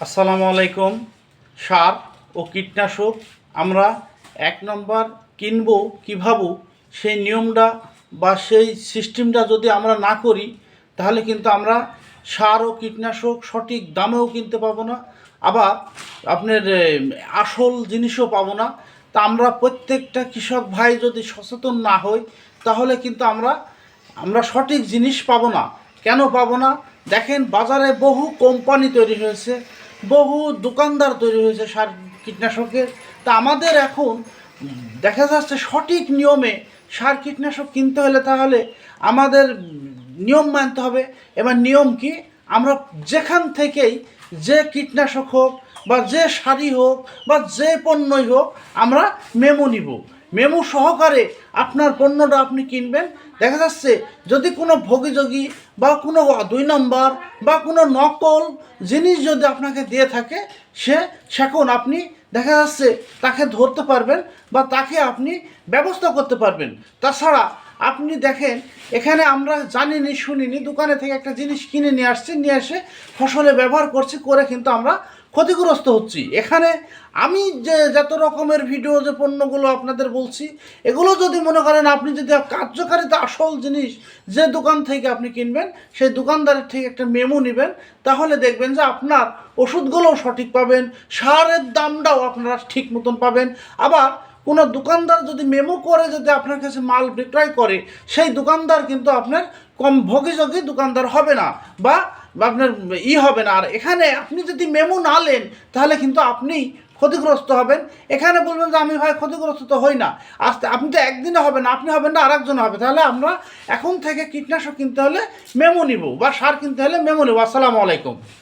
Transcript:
আসসালামু আলাইকুম। সার ও কীটনাশক আমরা এক নম্বর কিনব কীভাবে সেই নিয়মটা বা সেই সিস্টেমটা যদি আমরা না করি, তাহলে কিন্তু আমরা সার ও কীটনাশক সঠিক দামেও কিনতে পাবো না। আবার আপনার আসল জিনিসও পাবো না। তা আমরা প্রত্যেকটা কৃষক ভাই যদি সচেতন না হই, তাহলে কিন্তু আমরা আমরা সঠিক জিনিস পাবো না। কেন পাবো না? দেখেন বাজারে বহু কোম্পানি তৈরি হয়েছে। বহু দোকানদার তৈরি হয়েছে সার কীটনাশকের। তা আমাদের এখন দেখা যাচ্ছে সঠিক নিয়মে সার কীটনাশক কিনতে হলে তাহলে আমাদের নিয়ম মানতে হবে। এবার নিয়ম কি? আমরা যেখান থেকেই যে কীটনাশক হোক বা যে শাড়ি হোক বা যে পণ্যই হোক আমরা মেমো নিব। মেমো সহকারে আপনার পণ্যটা আপনি কিনবেন। দেখা যাচ্ছে যদি কোনো ভোগীযোগী বা কোনো দুই নম্বর বা কোনো নকল জিনিস যদি আপনাকে দিয়ে থাকে, সে সেখন আপনি দেখা যাচ্ছে তাকে ধরতে পারবেন বা তাকে আপনি ব্যবস্থা করতে পারবেন। তাছাড়া আপনি দেখেন, এখানে আমরা জানিনি, শুনিনি, দোকানে থেকে একটা জিনিস কিনে নিয়ে আসছি, নিয়ে এসে ফসলে ব্যবহার করছি, করে কিন্তু আমরা ক্ষতিগ্রস্ত হচ্ছি। এখানে আমি যে যত রকমের ভিডিও, যে পণ্যগুলো আপনাদের বলছি, এগুলো যদি মনে করেন আপনি যদি কার্যকারিতা আসল জিনিস যে দোকান থেকে আপনি কিনবেন, সেই দোকানদারের থেকে একটা মেমো নেবেন, তাহলে দেখবেন যে আপনার ওষুধগুলোও সঠিক পাবেন, সারের দামটাও আপনারা ঠিক মতন পাবেন। আবার কোনো দোকানদার যদি মেমো করে যদি আপনার কাছে মাল বিক্রয় করে, সেই দোকানদার কিন্তু আপনার কম ভোগীযোগী দোকানদার হবে না বা আপনার ই হবে না। আর এখানে আপনি যদি মেমো না নেন, তাহলে কিন্তু আপনি ক্ষতিগ্রস্ত হবেন। এখানে বলবেন যে, আমি ভাই ক্ষতিগ্রস্ত তো হই না। আস্তে আপনি তো একদিনে হবেন না, আপনি হবেন না, আরেকজন হবে। তাহলে আমরা এখন থেকে কীটনাশক কিনতে হলে মেমো নিব বা সার কিনতে হলে মেমো নেব। আসসালামু আলাইকুম।